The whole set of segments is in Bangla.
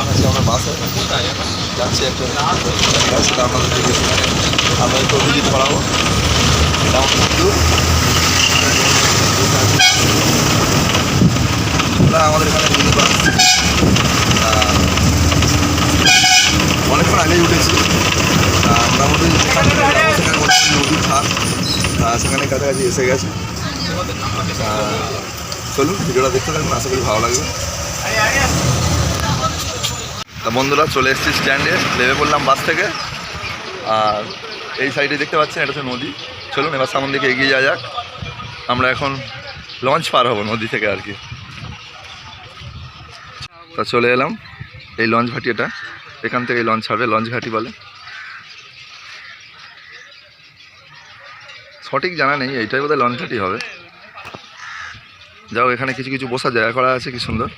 আজকে আমরা বাসে যাচ্ছি একটা সেটা দিকে আমরা একটু ভিজিট করাবো এটা আমাদের ওরা আমাদের এখানে মিনি বাস অনেকক্ষণ আগেই উঠেছি মোটামুটি থেকে সেখানে মোটামুটি নদীর ধার সেখানে কাছাকাছি এসে গেছে। চলুন, ভিডিওটা দেখতে থাকুন, আশা করি ভালো লাগবে। তা বন্ধুরা চলে এসেছি স্ট্যান্ডে, নেমে পড়লাম বাস থেকে। আর এই সাইডে দেখতে পাচ্ছেন, এটা হচ্ছে নদী। চলুন এবার সামন দিকে এগিয়ে যাওয়া যাক। আমরা এখন লঞ্চ পার হব নদী থেকে আর কি। তা চলে এলাম এই লঞ্চ ঘাটি এটা এখান থেকে লঞ্চ ছাড়বে লঞ্চ ঘাটি বলে। সঠিক জানা নেই, এইটাই বোধহয় লঞ্চ ঘাটি হবে। যাও এখানে কিছু কিছু বসার জায়গা করা আছে, কি সুন্দর।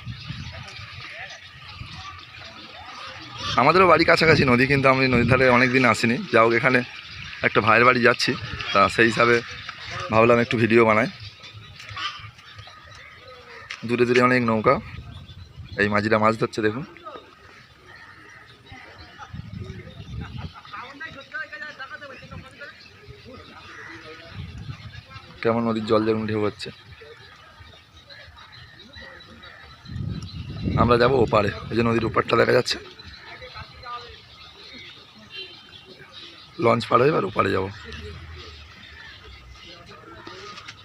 আমাদেরও বাড়ি কাছাকাছি নদী, কিন্তু আমি নদীর ধারে অনেক দিন আসিনি যাও এখানে একটা ভাইয়ের বাড়ি যাচ্ছি। তা সেই হিসাবে ভাবলাম একটু ভিডিও বানাই। দূরে দূরে অনেক নৌকা। এই মাঝিরা মাছ ধরছে, দেখুন। কেমন নদীর জল যেমন ঢেউ হচ্ছে। আমরা যাব ওপারে। এই যে নদীর ওপারটা দেখা যাচ্ছে। লঞ্চ পার হয়ে এবার ওপারে যাব।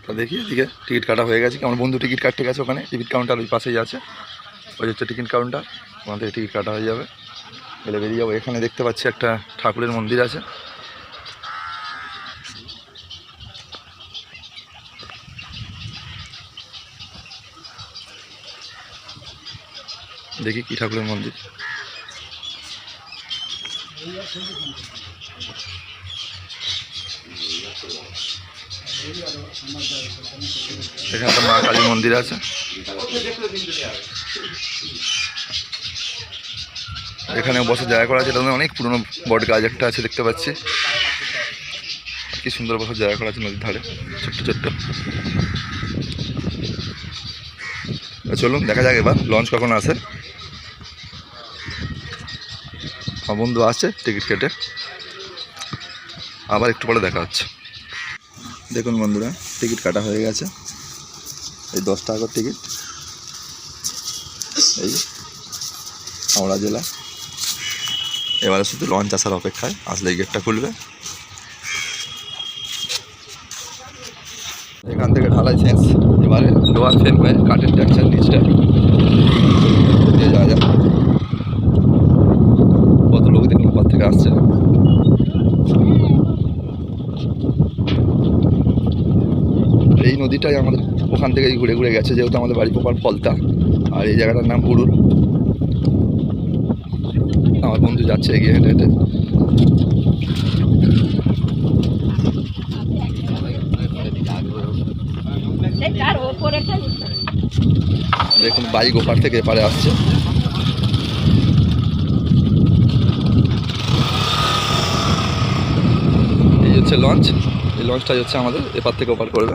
তা দেখি এদিকে টিকিট কাটা হয়ে গেছে। আমার বন্ধু টিকিট কাটতে গেছে ওখানে? টিকিট কাউন্টার ওই পাশেই আছে। ওই হচ্ছে টিকিট কাউন্টার। ওখান থেকে টিকিট কাটা হয়ে যাবে। এলে বেরিয়ে যাব। এখানে দেখতে পাচ্ছি একটা ঠাকুরের মন্দির আছে। দেখি কি ঠাকুরের মন্দির। এখানে তো মা কালীর মন্দির আছে। এখানে বসে জায়গা করা আছে। অনেক পুরনো বট গাছ একটা আছে দেখতে পাচ্ছি। কি সুন্দর বসার জায়গা করা আছে নদীর ধারে, ছোট্ট ছোট্ট। চলুন, দেখা যাক এবার। লঞ্চ কখন আসে? আমার বন্ধু আছে, টিকিট কেটে। আবার একটু পরে দেখা হচ্ছে। দেখুন বন্ধুরা, টিকিট কাটা হয়ে গেছে। এই দশ টাকার টিকিট। এই হাওড়া জেলা। এবারে শুধু লঞ্চ আসার অপেক্ষায় আসলে গেটটা খুলবে। এখান থেকে ঢালাই শেষ এবারে লোয়ার ফেন হয়ে কাঠের ট্যাক্সার নিচটা। দিয়ে যাওয়া যাক কত লোক দেখুন ওপর থেকে আসছে এই নদীটাই আমাদের ওখান থেকেই ঘুরে ঘুরে গেছে, যেহেতু আমাদের বাড়ি পোপার ফলতা। আর এই জায়গাটার নাম পুরুল আমার বন্ধু যাচ্ছে এগিয়ে হেঁটে হেঁটে। দেখুন, বাইক ওপার থেকে এপারে আসছে। এই হচ্ছে লঞ্চ। এই লঞ্চটাই হচ্ছে আমাদের, এপার থেকে ওপার করবে।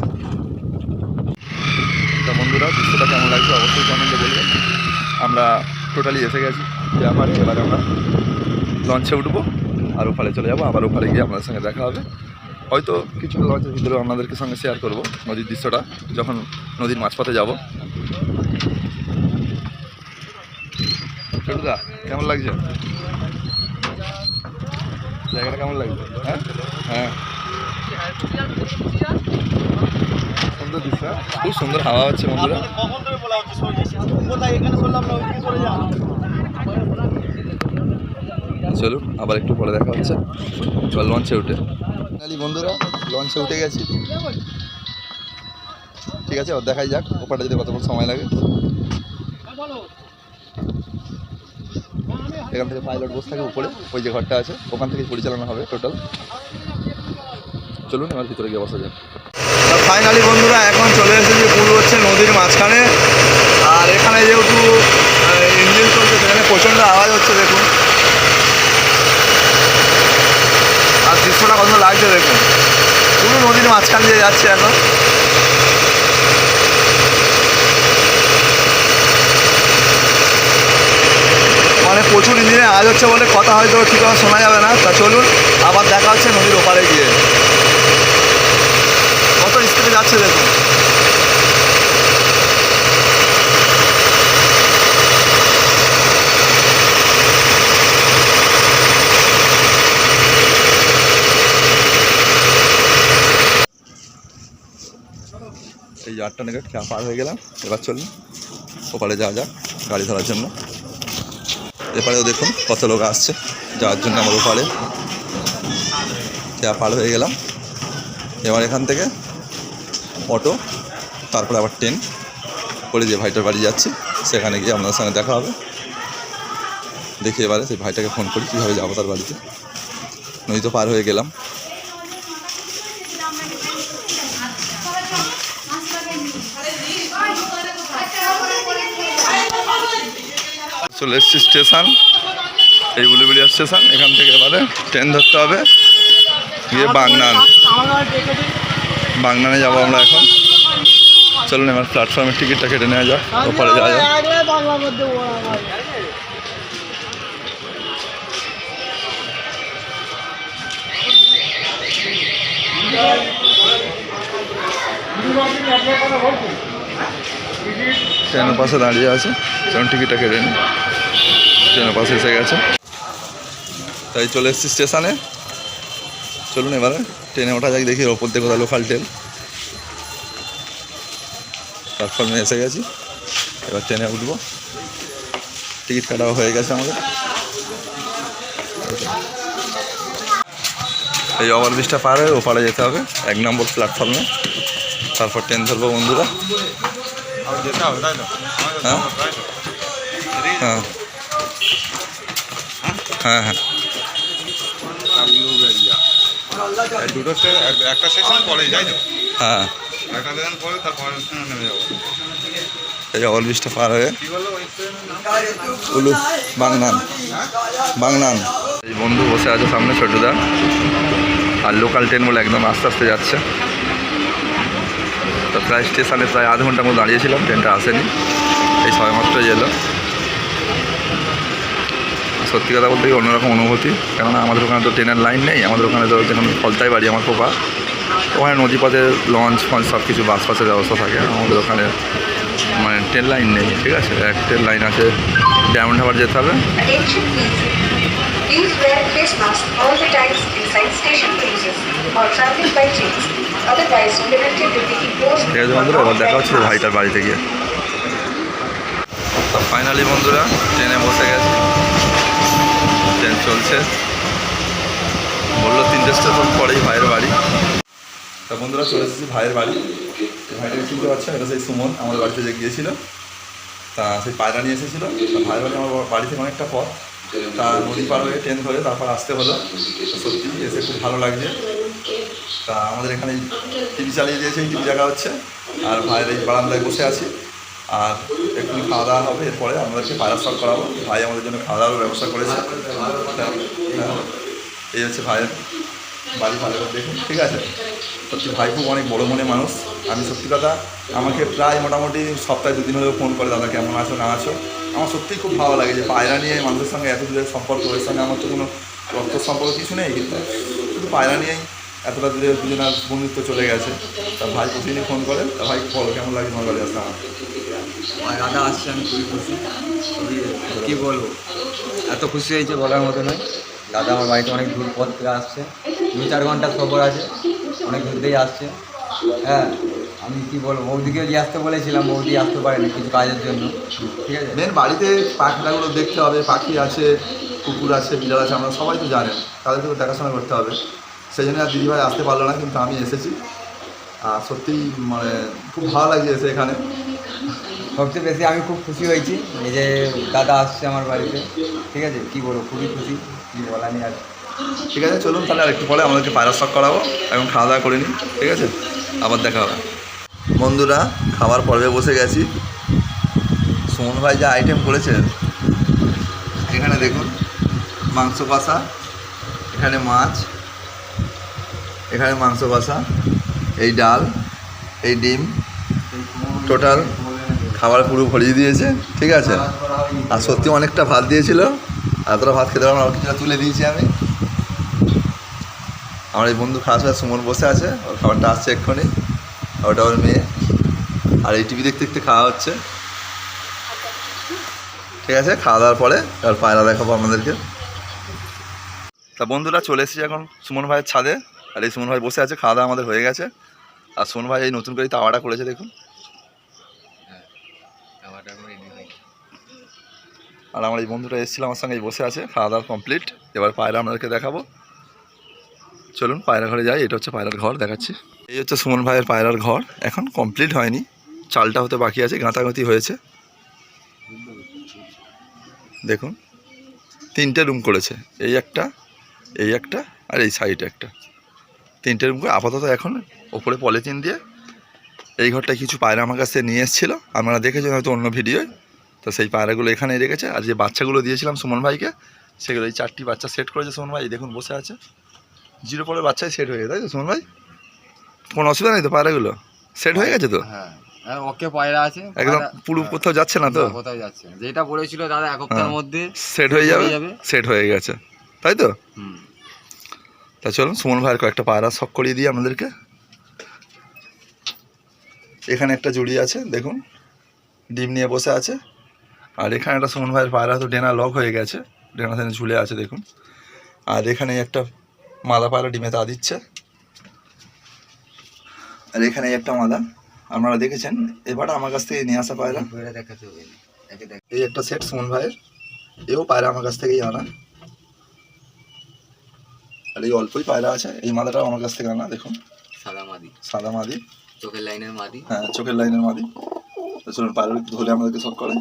তা বন্ধুরা, দৃশ্যটা কেমন লাগছে অবশ্যই কমেন্টে বলবেন। আমরা টোটালি এসে গেছি এপারে এবারে আমরা লঞ্চে উঠবো, আর ওপারে চলে যাব, আবার ওপারে গিয়ে আপনাদের সঙ্গে দেখা হবে। হয়তো কিছু লঞ্চের ভিতরে আপনাদেরকে সঙ্গে শেয়ার করব নদীর দৃশ্যটা, যখন নদীর মাঝপথে যাব। ছোটদা, কেমন লাগছে? জায়গাটা কেমন লাগছে? হ্যাঁ? হ্যাঁ। সুন্দর হ্যাঁ? খুব সুন্দর হাওয়া হচ্ছে বন্ধুরা। চলুন আবার একটু পরে দেখা হচ্ছে। চল লঞ্চে উঠে। বন্ধুরা লঞ্চে উঠে গেছি। ঠিক আছে ওর দেখাই যাক ওপারটা যেতে কতক্ষণ সময় লাগে। এখান থেকে পাইলট বসে থাকে উপরে ওই যে ঘরটা আছে ওখান থেকে পরিচালনা হবে টোটাল চলুন এবার ভিতরে গিয়ে বসা যাক। ফাইনালি বন্ধুরা, এখন চলে এসেছি, পুল হচ্ছে নদীর মাঝখানে। আর এখানে যেহেতু ইঞ্জিন চলছে, সেখানে প্রচণ্ড আওয়াজ হচ্ছে, দেখুন। আর দৃশ্যটা কত লাগছে, দেখুন। পুরো নদীর মাঝখান দিয়ে যাচ্ছে এখন। মানে প্রচুর ইঞ্জিনের আওয়াজ হচ্ছে বলে কথা হয়তো ঠিক আমার শোনা যাবে না। তা চলুন, আবার দেখা হচ্ছে নদীর ওপারে গিয়ে। যাচ্ছে দেখুন। এই আটটা নাগাদ পার হয়ে গেলাম। এবার চলুন, ওপারে যাওয়া যাক গাড়ি ধরার জন্য। এপারেও দেখুন কত লোক আসছে, যাওয়ার জন্য আমার ওপারে। খেয়া পার হয়ে গেলাম। এবার এখান থেকে অটো তারপরে আবার ট্রেন করে যে ভাইটার বাড়ি যাচ্ছি, সেখানে গিয়ে আপনাদের সঙ্গে দেখা হবে। দেখি এবারে সেই ভাইটাকে ফোন করি, কীভাবে যাব তার বাড়িতে। নদী তো পার হয়ে গেলাম। চলে এসেছি স্টেশন, এই উলিবিলিয়া স্টেশন। এখান থেকে এবারে ট্রেন ধরতে হবে। গিয়ে বাগনান। বাগনানে যাব আমরা এখন। চলুন এবার প্ল্যাটফর্মের টিকিটটা কেটে নেওয়া যাক, ওপারে যাওয়া যাক। ট্রেনের পাশে দাঁড়িয়ে আছে, চলুন টিকিটটা কেটে নিই। ট্রেনের পাশে এসে গেছে। তাই চলে এসেছি স্টেশনে। চলুন এবারে, ট্রেনে ওঠা যাক, দেখি ওপর দিয়ে কোথাও লোকাল ট্রেন প্ল্যাটফর্মে এসে গেছি। এবার ট্রেনে উঠবো। টিকিট কাটাও হয়ে গেছে আমাদের। এই ওভারব্রিজটা পার হয়ে ওপারে যেতে হবে, এক নম্বর প্ল্যাটফর্মে তারপর ট্রেন ধরবো বন্ধুরা। হ্যাঁ? হ্যাঁ। হ্যাঁ হ্যাঁ। দুটো একটা পরে যাই তো? হ্যাঁ। একটা পরে তারপর নেমে যাব। এই ওভারব্রিজটা পার হয়ে উলু বাংনান। বাংনান। এই বন্ধু বসে আছে সামনে ছোটদা। আর লোকাল ট্রেন বলে একদম আস্তে আস্তে যাচ্ছে। তো প্রায় স্টেশনে প্রায় আধ ঘণ্টার মতো দাঁড়িয়েছিলাম ট্রেনটা আসেনি। এই সবেমাত্র এলো। সত্যি কথা বলতে অন্যরকম অনুভূতি। কেননা আমাদের ওখানে তো ট্রেনের লাইন নেই, আমাদের ওখানে তো যেমন ফলতাই বাড়ি আমার পোপা ওখানে নদীপথে লঞ্চ ফঞ্চ সব কিছু, বাস ফাসের ব্যবস্থা থাকে। আমাদের ওখানে মানে ট্রেন লাইন নেই, ঠিক আছে? এক ট্রেন লাইন আছে, ডায়মন্ড হাবার যেতে হবে। দেখা হচ্ছে ভাইটার বাড়িতে গিয়ে। ফাইনালি বন্ধুরা, ট্রেনে বসে গেছে। ট্রেন চলছে। বলল তিনটে স্টেশন পরেই ভাইয়ের বাড়ি। তা বন্ধুরা চলে এসেছি ভাইয়ের বাড়ি। ভাইটাকে চিনতে পারছেন এটা সেই সুমন, আমাদের বাড়িতে যে গিয়েছিল। তা সেই পায়রা নিয়ে এসেছিল। ভাইয়ের বাড়ি আমার বাড়ি থেকে অনেকটা পথ। তা নদী পার হয়ে ট্রেন ধরে তারপর আসতে হলো। সত্যি এসে খুব ভালো লাগছে। তা আমাদের এখানে টিভি চালিয়ে দিয়েছে, এই টিভি জায়গা হচ্ছে। আর ভাইয়ের এই বারান্দায় বসে আছি। আর একটু খাওয়া দাওয়া হবে, এরপরে আমাদেরকে পায়রা শখ করাবো। ভাই আমাদের জন্য খাওয়া দাওয়ার ব্যবস্থা করেছে। এই হচ্ছে ভাইয়ের বাড়ি ভালো করে দেখুন, ঠিক আছে? সত্যি ভাই খুব অনেক বড় মনে মানুষ, আমি সত্যি কথা, আমাকে প্রায় মোটামুটি সপ্তাহে দুদিন হলেও ফোন করে, দাদা, কেমন আছো, না আছো? আমার সত্যিই খুব ভালো লাগে যে পায়রা নিয়ে মানুষের সঙ্গে এত দূরের সম্পর্ক এর সঙ্গে আমার তো কোনো রক্ত সম্পর্ক, কিছু নেই, কিন্তু পায়রা নিয়েই এতটা দূরে দুজনের বন্ধুত্ব চলে গেছে তা ভাই প্রতিদিনই ফোন করে তা ভাই বলো কেমন লাগে তোমার বাড়ি আসতে? আমার আর দাদা আসছে আমি খুবই খুশি। খুবই কী বলব? এত খুশি হয়েছে বলার মতো নয়। দাদা আমার বাড়িতে অনেক দূর পথ থেকে আসছে। দু চার ঘণ্টার সফর আছে অনেক দূর থেকেই আসছে। হ্যাঁ আমি কি বলব? বৌদিকেও দিয়ে আসতে বলেছিলাম বৌদি আসতে পারেনি কিছু কাজের জন্য। ঠিক আছে? মেন বাড়িতে পাখিটাগুলো দেখতে হবে পাখি আছে কুকুর আছে বিড়াল আছে আমরা সবাই তো জানেন তাদেরকেও দেখাশোনা করতে হবে। সেই জন্য আর দিদিভাই আসতে পারল না কিন্তু আমি এসেছি। আর সত্যিই মানে খুব ভালো লাগছে এসে এখানে। সবচেয়ে বেশি আমি খুব খুশি হয়েছি এই যে দাদা আসছে আমার বাড়িতে। ঠিক আছে? কি বলব? খুবই খুশি কি বলা নেই আর। ঠিক আছে চলুন তাহলে আর একটু পরে আমাদেরকে পায়রা শখ করাবো এবং খাওয়া দাওয়া করে নিই ঠিক আছে? আবার দেখা হবে। বন্ধুরা খাবার পর্বে বসে গেছি। সুমন ভাই যা আইটেম করেছে এখানে দেখুন মাংস কষা এখানে মাছ এখানে মাংস কষা, এই ডাল, এই ডিম, টোটাল খাবার পুরো ভরিয়ে দিয়েছে, ঠিক আছে? আর সত্যি অনেকটা ভাত দিয়েছিল এতটা ভাত খেতে ওর কিছুটা তুলে দিয়েছি আমি। আমার এই বন্ধু খাওয়া সময় সুমন বসে আছে, ওর খাবারটা আসছে এক্ষুনি ওটা ওর মেয়ে। আর এই টিভি দেখতে দেখতে খাওয়া হচ্ছে। ঠিক আছে, খাওয়া দাওয়ার পরে এবার পায়রা দেখাবো আপনাদেরকে। তা বন্ধুরা চলে এসেছি এখন সুমন ভাইয়ের ছাদে। আর এই সুমন ভাই বসে আছে, খাওয়া দাওয়া আমাদের হয়ে গেছে। আর সুমন ভাই এই নতুন করে তাওয়াটা করেছে, দেখুন। আর আমার এই বন্ধুটা এসেছিল আমার সঙ্গে বসে আছে, খাওয়া দাওয়া কমপ্লিট এবার পায়রা আপনাদেরকে দেখাবো। চলুন, পায়রা ঘরে যাই, এটা হচ্ছে পায়রার ঘর, দেখাচ্ছি। এই হচ্ছে সুমন ভাইয়ের পায়রার ঘর, এখন কমপ্লিট হয়নি। চালটা হতে বাকি আছে গাঁতাগাঁতি হয়েছে। দেখুন, তিনটে রুম করেছে, এই একটা এই একটা, আর এই সাইডে একটা। তিনটে রুম করে আপাতত এখন ওপরে পলিথিন দিয়ে এই ঘরটায় কিছু পায়রা আমার কাছ নিয়ে এসেছিল। আপনারা দেখেছেন হয়তো অন্য ভিডিওয়। তো সেই পায়রাগুলো এখানেই রেখেছে। আর যে বাচ্চাগুলো দিয়েছিলাম সুমন ভাইকে সেগুলো এই চারটি বাচ্চা সেট করেছে সুমন ভাই। দেখুন বসে আছে। জিরো পরে বাচ্চাই সেট হয়ে গেছে তাই তো সুমন ভাই? কোনো অসুবিধা নেই তো পায়রাগুলো? সেট হয়ে গেছে তো? হ্যাঁ হ্যাঁ ওকে পায়রা আছে। একদম পুরো কোথাও যাচ্ছে না তো? কোথাও যাচ্ছে না। যেটা বলেছিল দাদা এক হ্যাঁ। মধ্যে সেট হয়ে হয়ে যাবে। সেট হয়ে গেছে। তাই তো? হুম। তা চলুন সুমন ভাইয়ের কয়েকটা পায়রা শখ করিয়ে দিই আমাদেরকে। এখানে একটা জুড়ি আছে দেখুন ডিম নিয়ে বসে আছে। আর এখানে একটা সুমন ভাইয়ের পায়রা তো ডেনা লক হয়ে গেছে ডেনা সেনে ঝুলে আছে দেখুন। আর এখানে একটা মাদা পায়রা ডিমে তা দিচ্ছে। আর এখানে একটা মাদা আপনারা দেখেছেন? এবার আমার কাছ থেকে নিয়ে আসা পায়রা। এই একটা সেট সুমন ভাইয়ের। এও পায়রা আমার কাছ থেকেই আনা। আর এই অল্পই পায়রা আছে। এই মাদাটাও আমার কাছ থেকে আনা দেখুন। সাদা মাদি। সাদা মাদি। চোখের লাইনের মাদি। হ্যাঁ চোখের লাইনের মাদি। চলুন পায়রা একটু ধরে আমাদেরকে সব করে।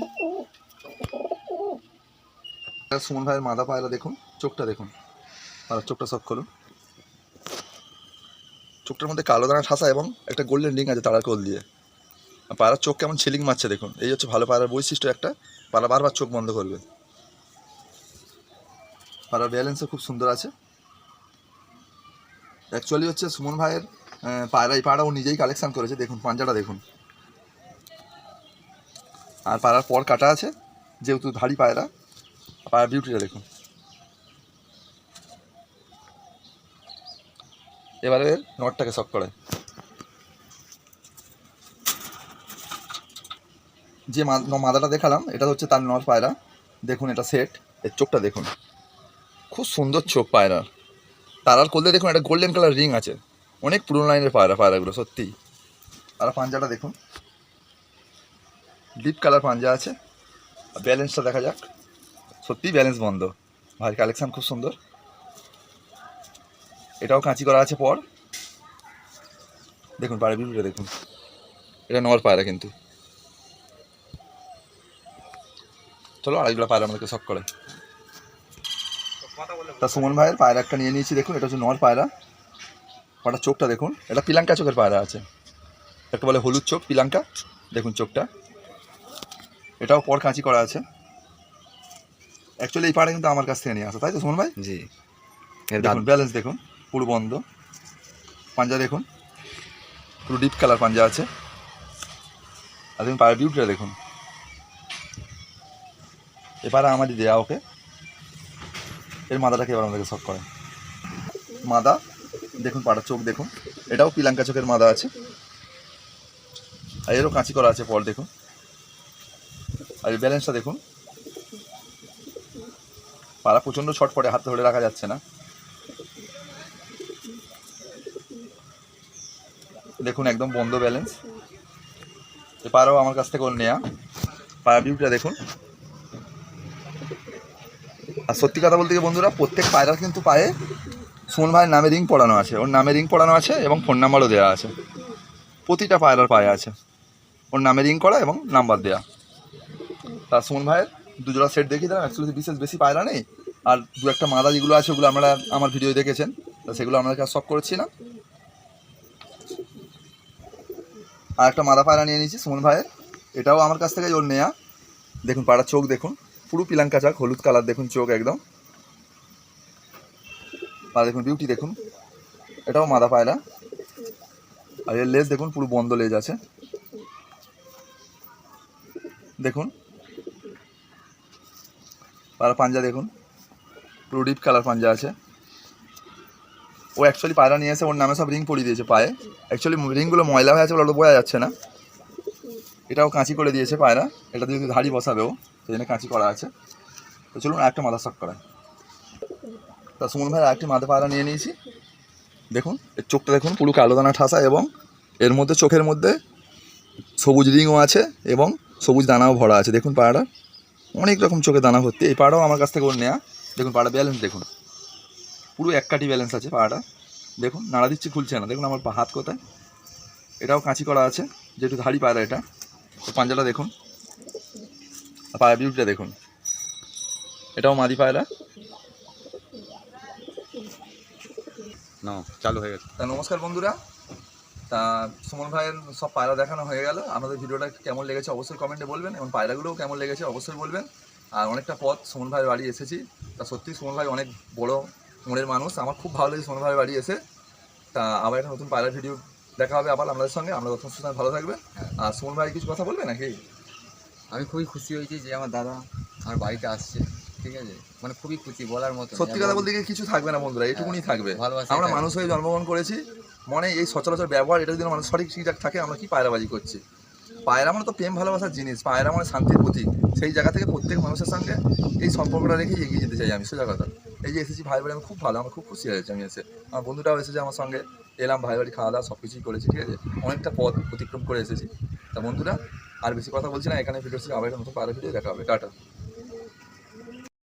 সুমন ভাইয়ের মাদা পায়রা দেখুন চোখটা দেখুন। আর চোখটা সব করুন চোখটার মধ্যে কালো দানা ঠাসা এবং একটা গোল্ডেন রিং আছে তারার কোল দিয়ে। পায়রার চোখ কেমন ছিলিং মারছে দেখুন। এই হচ্ছে ভালো পায়রার বৈশিষ্ট্য একটা। পায়রা বারবার চোখ বন্ধ করবে। পায়রার ব্যালেন্সও খুব সুন্দর আছে। অ্যাকচুয়ালি হচ্ছে সুমন ভাইয়ের পায়রা, এই পায়রা ও নিজেই কালেকশান করেছে। দেখুন, পাঞ্জাটা দেখুন। আর পায়রার পর কাটা আছে, যেহেতু ধাড়ি পায়রা। পায়রা বিউটিটা দেখুন। এবারে নটটাকে শক করে যে মাদাটা দেখালাম, এটা হচ্ছে তার নর পায়রা। দেখুন, এটা সেট এর চোখটা দেখুন। খুব সুন্দর চোখ পায়রার। তারার করলে দেখুন, একটা গোল্ডেন কালার রিং আছে। অনেক পুরনো লাইনের পায়রা, পায়রাগুলো, সত্যি। আর পাঞ্জাটা দেখুন। ডিপ কালার পাঞ্জা আছে। ব্যালেন্সটা দেখা যাক। সত্যিই ব্যালেন্স বন্ধ। ভাই কালেকশান খুব সুন্দর। এটাও কাঁচি করা আছে পর। দেখুন পায়রা বিউটিটা দেখুন। এটা নর পায়রা কিন্তু। চলো, আরেকগুলো পায়রা আমাদেরকে শখ করে। তা সুমন ভাইয়ের পায়রা একটা নিয়ে নিয়েছি দেখুন এটা হচ্ছে নর পায়রা। ওটা চোখটা দেখুন এটা পিলাঙ্কা চোখের পায়রা আছে। একটা বলে হলুদ চোখ পিলাঙ্কা। দেখুন চোখটা। এটাও পর কাঁচি করা আছে। অ্যাকচুয়ালি এই পাড়া কিন্তু আমার কাছ থেকে নিয়ে আসা তাই তো সুমন ভাই? জি। দেখুন ব্যালেন্স দেখুন পুরো বন্ধ। পাঞ্জা দেখুন পুরো ডিপ কালার পাঞ্জা আছে। আর দেখুন পায়ের বিউটিটা দেখুন। এ এবারে আমারই দেয়া ওকে? মাদাটাকে এবার আমাদেরকে শখ করে? মাদা, দেখুন, পাড়ার চোখ দেখুন। এটাও পিলাঙ্কা চোখের মাদা আছে। আর এরও কাঁচি করা আছে পর দেখুন। আর এই ব্যালেন্সটা দেখুন। পাড়া প্রচণ্ড ছট পড়ে হাতে ধরে রাখা যাচ্ছে না। দেখুন, একদম বন্ধ ব্যালেন্স এপারেও আমার কাছ থেকে ওর নেয়া। পায়রা বিউটা দেখুন। আর সত্যি কথা বলতে কি বন্ধুরা, প্রত্যেক পায়রার কিন্তু পায়ে সুমন ভাইয়ের নামে রিং পড়ানো আছে। ওর নামে রিং পড়ানো আছে এবং ফোন নাম্বারও দেওয়া আছে। প্রতিটা পায়রার পায়ে আছে। ওর নামে রিং করা এবং নাম্বার দেওয়া তা সুমন ভাইয়ের দুজোড়া সেট দেখিয়ে দিলাম। অ্যাকচুয়ালি বিশেষ বেশি পায়রা নেই। আর দু একটা মাদা যেগুলো আছে, ওগুলো আমরা, আমার ভিডিও দেখেছেন। তা সেগুলো আপনাদেরকে আর শখ করেছি না। আর একটা মাদা পায়রা নিয়ে নিয়েছি সুমন ভাইয়ের। এটাও আমার কাছ থেকে ওর নেয়া। দেখুন, পাড়ার চোখ দেখুন। পুরো পিলাঙ্কা চাক হলুদ কালার দেখুন চোখ একদম। আর দেখুন বিউটি দেখুন। এটাও মাদা পায়রা। আর এর লেজ দেখুন, পুরো বন্ধ লেজ আছে। দেখুন। পায়রা পাঞ্জা দেখুন। পুরো ডিপ কালার পাঞ্জা আছে। ও অ্যাকচুয়ালি পায়রা নিয়ে এসে ওর নামে সব রিং পরিয়ে দিয়েছে, পায়ে। অ্যাকচুয়ালি রিংগুলো ময়লা হয়ে আছে বলে বোঝা যাচ্ছে না। এটাও কাঁচি করে দিয়েছে পায়রা। এটা দিয়ে ধাড়ি বসাবে ও সেই জন্য কাঁচি করা আছে। তো চলুন একটা মাথা শখ করা তা সুমন ভাই একটি মাথা পায়রা নিয়ে নিয়েছি। দেখুন, এর চোখটা দেখুন, পুরো কালো দানা ঠাসা এবং এর মধ্যে, চোখের মধ্যে সবুজ রিংও আছে এবং সবুজ দানাও ভরা আছে। দেখুন পাড়াটা অনেক রকম চোখে দানা ভর্তি। এই পাড়াও আমার কাছ থেকে ওর নেওয়া দেখুন পাড়া ব্যালেন্স দেখুন। পুরো এক কাটি ব্যালেন্স আছে পাড়াটা দেখুন, নাড়া দিচ্ছি, খুলছে না। দেখুন আমার হাত কোথায়। এটাও কাঁচি করা আছে, যেহেতু ধাড়ি পায়রা এটা। পাঞ্জাটা দেখুন। পায়রা বিউটিটা দেখুন। এটাও মাদি পায়রা। না চালু হয়ে গেছে। তা নমস্কার বন্ধুরা। তা সুমন ভাইয়ের সব পায়রা দেখানো হয়ে গেল। আমাদের ভিডিওটা কেমন লেগেছে অবশ্যই কমেন্টে বলবেন এবং পায়রাগুলোও কেমন লেগেছে অবশ্যই বলবেন। আর অনেকটা পথ সুমন ভাইয়ের বাড়ি এসেছি। তা সত্যি সুমন ভাই অনেক বড় মনের মানুষ। আমার খুব ভালো লেগেছে সুমন ভাইয়ের বাড়ি এসে। তা আবার একটা নতুন পায়রা ভিডিও দেখা হবে আবার আমাদের সঙ্গে। আমরা তখন সময় ভালো থাকবে। আর সুমন ভাই কিছু কথা বলবে নাকি? আমি খুবই খুশি হয়েছি যে আমার দাদা আমার বাড়িতে আসছে ঠিক আছে? মানে খুবই খুশি বলার মতো সত্যি কথা বলতে গিয়ে কিছু থাকবে না বন্ধুরা এটুকুনি থাকবে। ভালোবাসা আমরা মানুষ হয়ে জন্মগ্রহণ করেছি মনে এই সচরাচর ব্যবহার এটা যদি মানুষ সঠিক ঠিকঠাক থাকে আমরা কি পায়রাবাজি করছি? পায়রা মানে তো প্রেম ভালোবাসার জিনিস। পায়রা মানে শান্তির প্রতীক। সেই জায়গা থেকে প্রত্যেক মানুষের সঙ্গে এই সম্পর্কটা রেখে এগিয়ে যেতে চাই আমি সোজা কথা। এই যে এসেছি ভাই বাড়ি আমি খুব ভালো আমার খুব খুশি হয়েছে আমি এসে। আমার বন্ধুটাও এসেছে আমার সঙ্গে। এলাম, ভাই বাড়ি খাওয়া দাওয়া সব কিছুই করেছি, ঠিক আছে? অনেকটা পথ অতিক্রম করে এসেছি। তা বন্ধুরা, আর বেশি কথা বলছি না, এখানে ভিডিও আবার নতুন পাড়া ভিডিও দেখা হবে, টাটা।